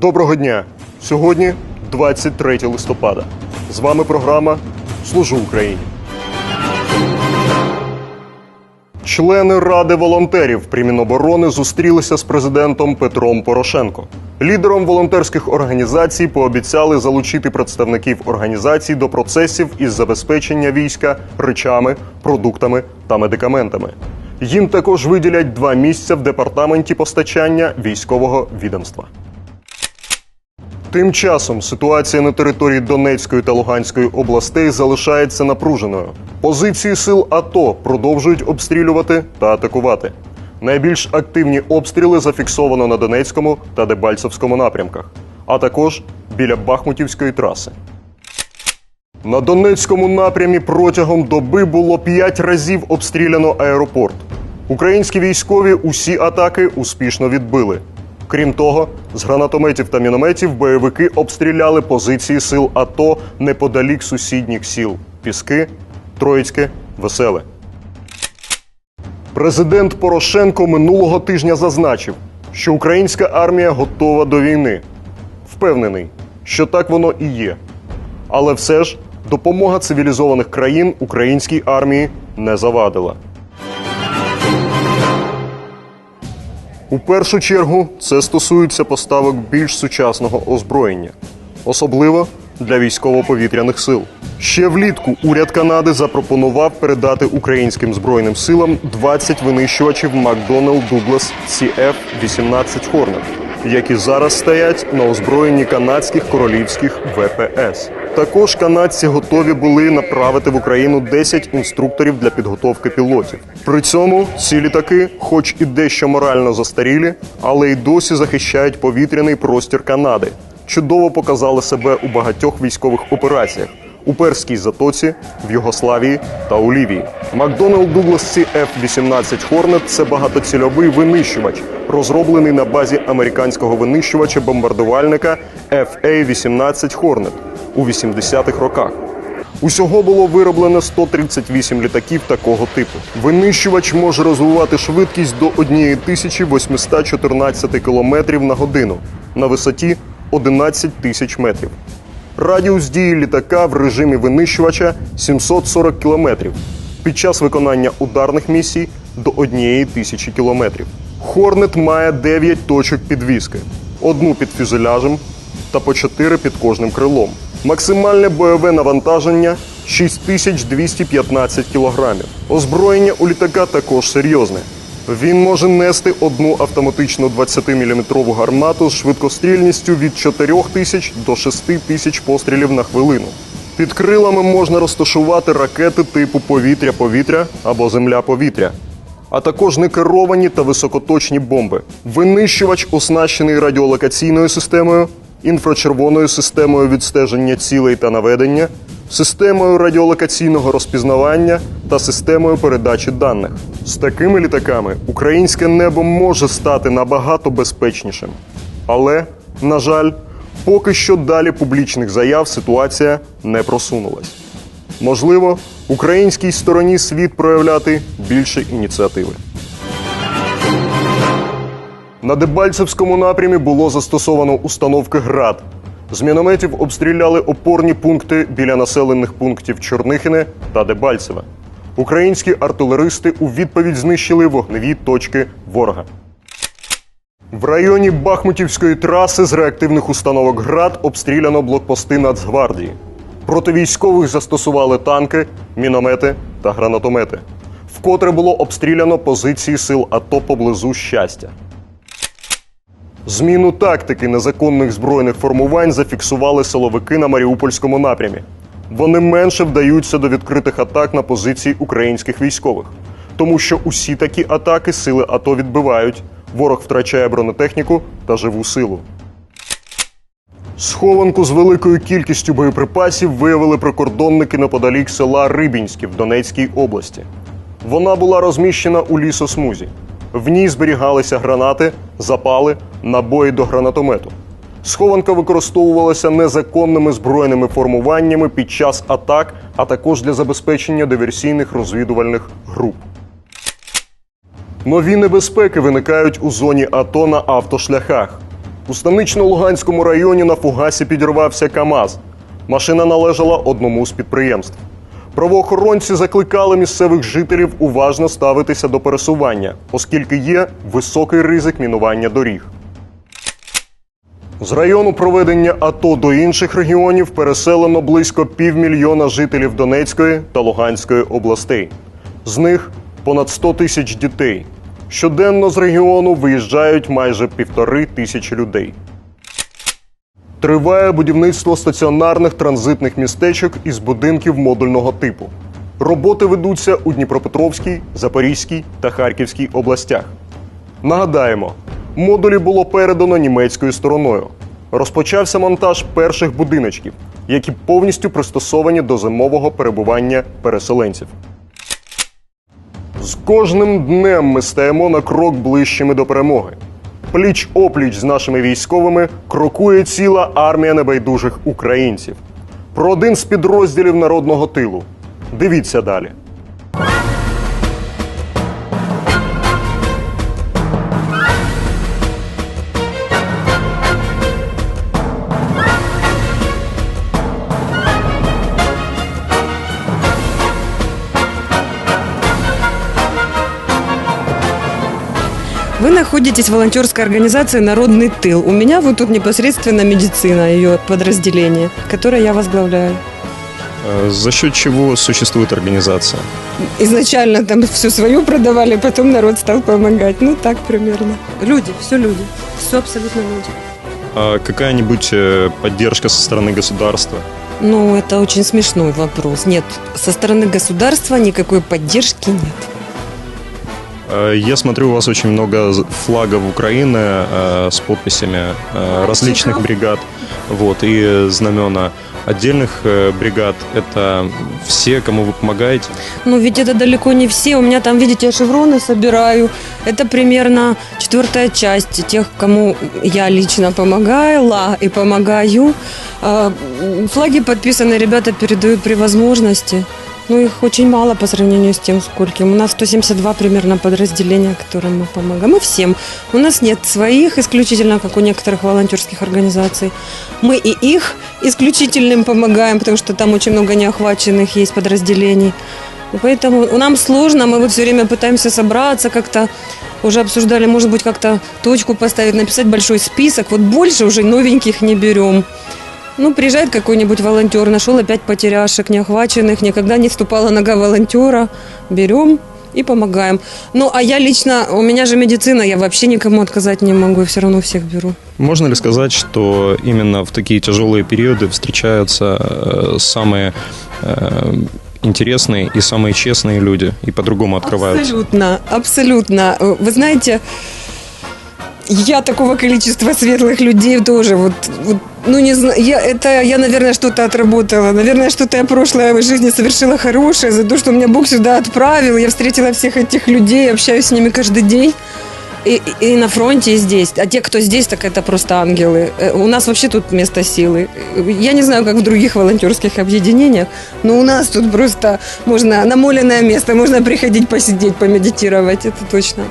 Доброго дня! Сьогодні 23 листопада. З вами програма Служу Україні. Члени Ради волонтерів при Міноборони зустрілися з президентом Петром Порошенко. Лідером волонтерських організацій пообіцяли залучити представників організацій до процесів із забезпечення війська речами, продуктами та медикаментами. Їм також виділять два місця в департаменті постачання військового відомства. Тим часом ситуація на території Донецької та Луганської областей залишається напруженою. Позиції сил АТО продовжують обстрілювати та атакувати. Найбільш активні обстріли зафіксовано на Донецькому та Дебальцевському напрямках, а також біля Бахмутівської траси. На Донецькому напрямі протягом доби було п'ять разів обстріляно аеропорт. Українські військові усі атаки успішно відбили. Крім того, з гранатометів та мінометів бойовики обстріляли позиції сил АТО неподалік сусідніх сіл Піски, Троїцьке, Веселе. Президент Порошенко минулого тижня зазначив, що українська армія готова до війни. Впевнений, що так воно і є. Але все ж допомога цивілізованих країн українській армії не завадила. У першу чергу це стосується поставок більш сучасного озброєння, особливо для військово-повітряних сил. Ще влітку уряд Канади запропонував передати українським збройним силам 20 винищувачів McDonnell Douglas CF-18 Hornet, які зараз стоять на озброєнні канадських королівських ВПС. Також канадці готові були направити в Україну 10 інструкторів для підготовки пілотів. При цьому ці літаки, хоч і дещо морально застарілі, але й досі захищають повітряний простір Канади. Чудово показали себе у багатьох військових операціях у Перській затоці, в Югославії та у Лівії. Макдоналд Дуглас CF-18 Hornet – це багатоцільовий винищувач, розроблений на базі американського винищувача-бомбардувальника FA-18 Hornet у 80-х роках. Усього було вироблено 138 літаків такого типу. Винищувач може розвивати швидкість до 1814 км на годину на висоті 11 тисяч метрів. Радіус дії літака в режимі винищувача 740 км. Під час виконання ударних місій до 1 тисячі кілометрів. Хорнет має 9 точок підвіски, одну під фюзеляжем та по 4 під кожним крилом. Максимальне бойове навантаження 6215 кілограмів. Озброєння у літака також серйозне. Він може нести одну автоматичну 20-мм гармату з швидкострільністю від 4 тисяч до 6 тисяч пострілів на хвилину. Під крилами можна розташувати ракети типу повітря-повітря або земля-повітря, а також некеровані та високоточні бомби. Винищувач оснащений радіолокаційною системою, інфрачервоною системою відстеження цілей та наведення, системою радіолокаційного розпізнавання та системою передачі даних. З такими літаками українське небо може стати набагато безпечнішим. Але, на жаль, поки що далі публічних заяв ситуація не просунулась. Можливо, українській стороні слід проявляти більше ініціативи. На Дебальцевському напрямі було застосовано установки ГРАД. З мінометів обстріляли опорні пункти біля населених пунктів Чорнихине та Дебальцеве. Українські артилеристи у відповідь знищили вогневі точки ворога. В районі Бахмутівської траси з реактивних установок ГРАД обстріляно блокпости Нацгвардії. Проти військових застосували танки, міномети та гранатомети. Вкотре було обстріляно позиції сил АТО поблизу щастя. Зміну тактики незаконних збройних формувань зафіксували силовики на Маріупольському напрямі. Вони менше вдаються до відкритих атак на позиції українських військових, тому що усі такі атаки сили АТО відбивають. Ворог втрачає бронетехніку та живу силу. Схованку з великою кількістю боєприпасів виявили прикордонники неподалік села Рибінське в Донецькій області. Вона була розміщена у лісосмузі. В ній зберігалися гранати, запали, набої до гранатомету. Схованка використовувалася незаконними збройними формуваннями під час атак, а також для забезпечення диверсійних розвідувальних груп. Нові небезпеки виникають у зоні АТО на автошляхах. У станично-Луганському районі на фугасі підірвався КАМАЗ. Машина належала одному з підприємств. Правоохоронці закликали місцевих жителів уважно ставитися до пересування, оскільки є високий ризик мінування доріг. З району проведення АТО до інших регіонів переселено близько півмільйона жителів Донецької та Луганської областей. З них понад 100 тисяч дітей. Щоденно з регіону виїжджають майже півтори тисячі людей. Триває будівництво стаціонарних транзитних містечок із будинків модульного типу. Роботи ведуться у Дніпропетровській, Запорізькій та Харківській областях. Нагадаємо, модулі було передано німецькою стороною. Розпочався монтаж перших будиночків, які повністю пристосовані до зимового перебування переселенців. З кожним днем ми стаємо на крок ближчими до перемоги. Пліч опліч з нашими військовими крокує ціла армія небайдужих українців. Про один з підрозділів народного тилу. Дивіться далі. Вы находитесь в волонтерской организации «Народный тыл». У меня вот тут непосредственно медицина, ее подразделение, которое я возглавляю. Э, За счет чего существует организация? Изначально там все свое продавали, потом народ стал помогать. Ну, так примерно. Люди, все люди. Все абсолютно люди. А какая-нибудь э, поддержка со стороны государства? Ну, это очень смешной вопрос. Нет, со стороны государства никакой поддержки нет. Э, Я смотрю, у вас очень много флагов Украины э, с подписями э, различных бригад вот, и знамена отдельных э, бригад. Это все, кому вы помогаете? Ну, ведь это далеко не все. У меня там, видите, я шевроны собираю. Это примерно четвертая часть тех, кому я лично помогала и помогаю. Флаги подписаны, ребята передают при возможности. Ну, их очень мало по сравнению с тем, скольким. У нас 172 примерно подразделения, которым мы помогаем. Мы всем. У нас нет своих исключительно, как у некоторых волонтерских организаций. Мы и их исключительным помогаем, потому что там очень много неохваченных есть подразделений. Поэтому нам сложно, мы вот все время пытаемся собраться как-то, уже обсуждали, может быть, как-то точку поставить, написать большой список. Вот больше уже новеньких не берем. Ну, приезжает какой-нибудь волонтер, нашел опять потеряшек неохваченных, никогда не ступала нога волонтера, берем и помогаем. Ну, а я лично, у меня же медицина, я вообще никому отказать не могу, я все равно всех беру. Можно ли сказать, что именно в такие тяжелые периоды встречаются э, самые э, интересные и самые честные люди и по-другому открываются? Абсолютно, абсолютно. Вы знаете, я такого количества светлых людей тоже вот, вот ну не знаю, я это я, наверное, что-то отработала, наверное, что-то я в прошлой жизни совершила хорошее за то, что меня Бог сюда отправил, я встретила всех этих людей, общаюсь с ними каждый день. И, и на фронте, и здесь. А те, кто здесь, так это просто ангелы. Э, У нас вообще тут место силы. Я не знаю, как в других волонтерских объединениях, но у нас тут просто можно намоленное место, можно приходить посидеть, помедитировать, это точно.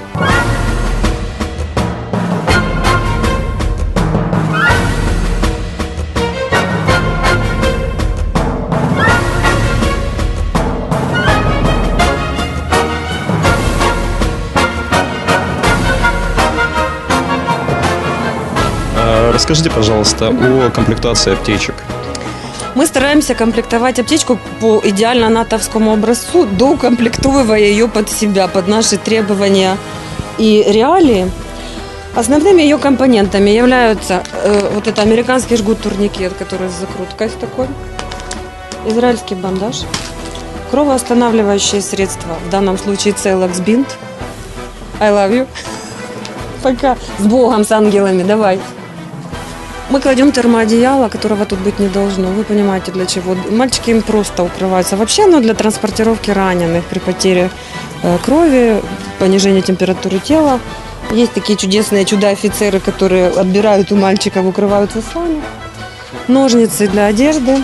Расскажите, пожалуйста, о комплектации аптечек. Мы стараемся комплектовать аптечку по идеально натовскому образцу, доукомплектовывая ее под себя, под наши требования и реалии. Основными ее компонентами являются э, вот это американский жгут турникет, который с закруткой такой, израильский бандаж, кровоостанавливающие средства, в данном случае Целокс бинт. I love you. Пока. С Богом, с ангелами, давай. Мы кладем термоодеяло, которого тут быть не должно. Вы понимаете для чего. Мальчики им просто укрываются. Вообще оно для транспортировки раненых при потере э, крови, понижении температуры тела. Есть такие чудесные чудо-офицеры, которые отбирают у мальчиков, укрываются сами. Ножницы для одежды.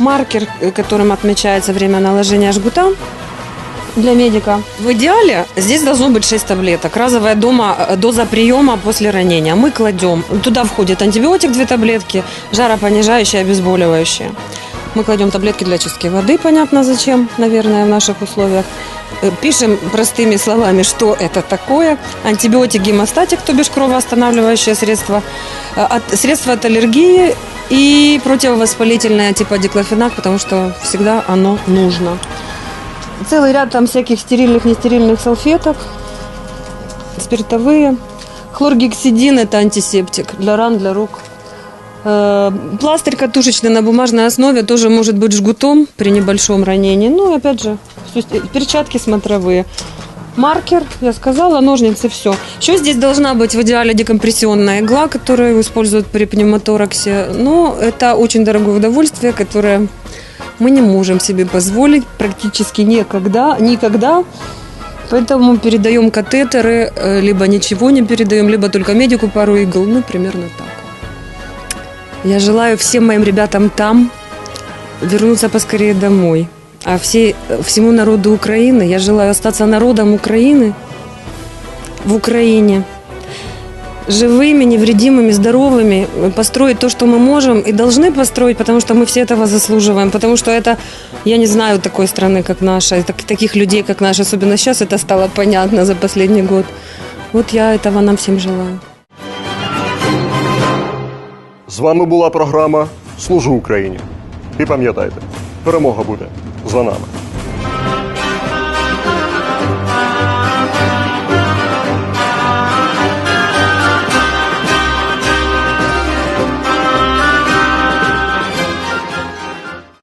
Маркер, э, которым отмечается время наложения жгута. Для медика. В идеале здесь должно быть 6 таблеток. Разовая дома, э, доза приема после ранения. Мы кладем. Туда входит антибиотик 2 таблетки, жаропонижающее, обезболивающее. Мы кладем таблетки для очистки воды, понятно зачем, наверное, в наших условиях. Э, Пишем простыми словами, что это такое. Антибиотик, гемостатик, то бишь кровоостанавливающее средство. Э, От, средство от аллергии и противовоспалительное типа диклофенак, потому что всегда оно нужно. Целый ряд там всяких стерильных, нестерильных салфеток, спиртовые. Хлоргексидин – это антисептик для ран, для рук. Э, Пластырь катушечный на бумажной основе тоже может быть жгутом при небольшом ранении. Ну опять же, всё- перчатки смотровые. Маркер, я сказала, ножницы, все. Еще здесь должна быть в идеале декомпрессионная игла, которую используют при пневмотораксе. Но это очень дорогое удовольствие, которое мы не можем себе позволить практически никогда, никогда. Поэтому передаем катетеры, э, либо ничего не передаем, либо только медику пару игл. Ну, примерно так. Я желаю всем моим ребятам там вернуться поскорее домой. А все, всему народу Украины я желаю остаться народом Украины в Украине живыми, невредимыми, здоровыми, построить то, что мы можем и должны построить, потому что мы все этого заслуживаем, потому что это, я не знаю такой страны, как наша, и так- таких людей, как наша, особенно сейчас это стало понятно за последний год. Вот я этого нам всем желаю. З вами була програма Служу Україні. І пам'ятайте, перемога буде за нами.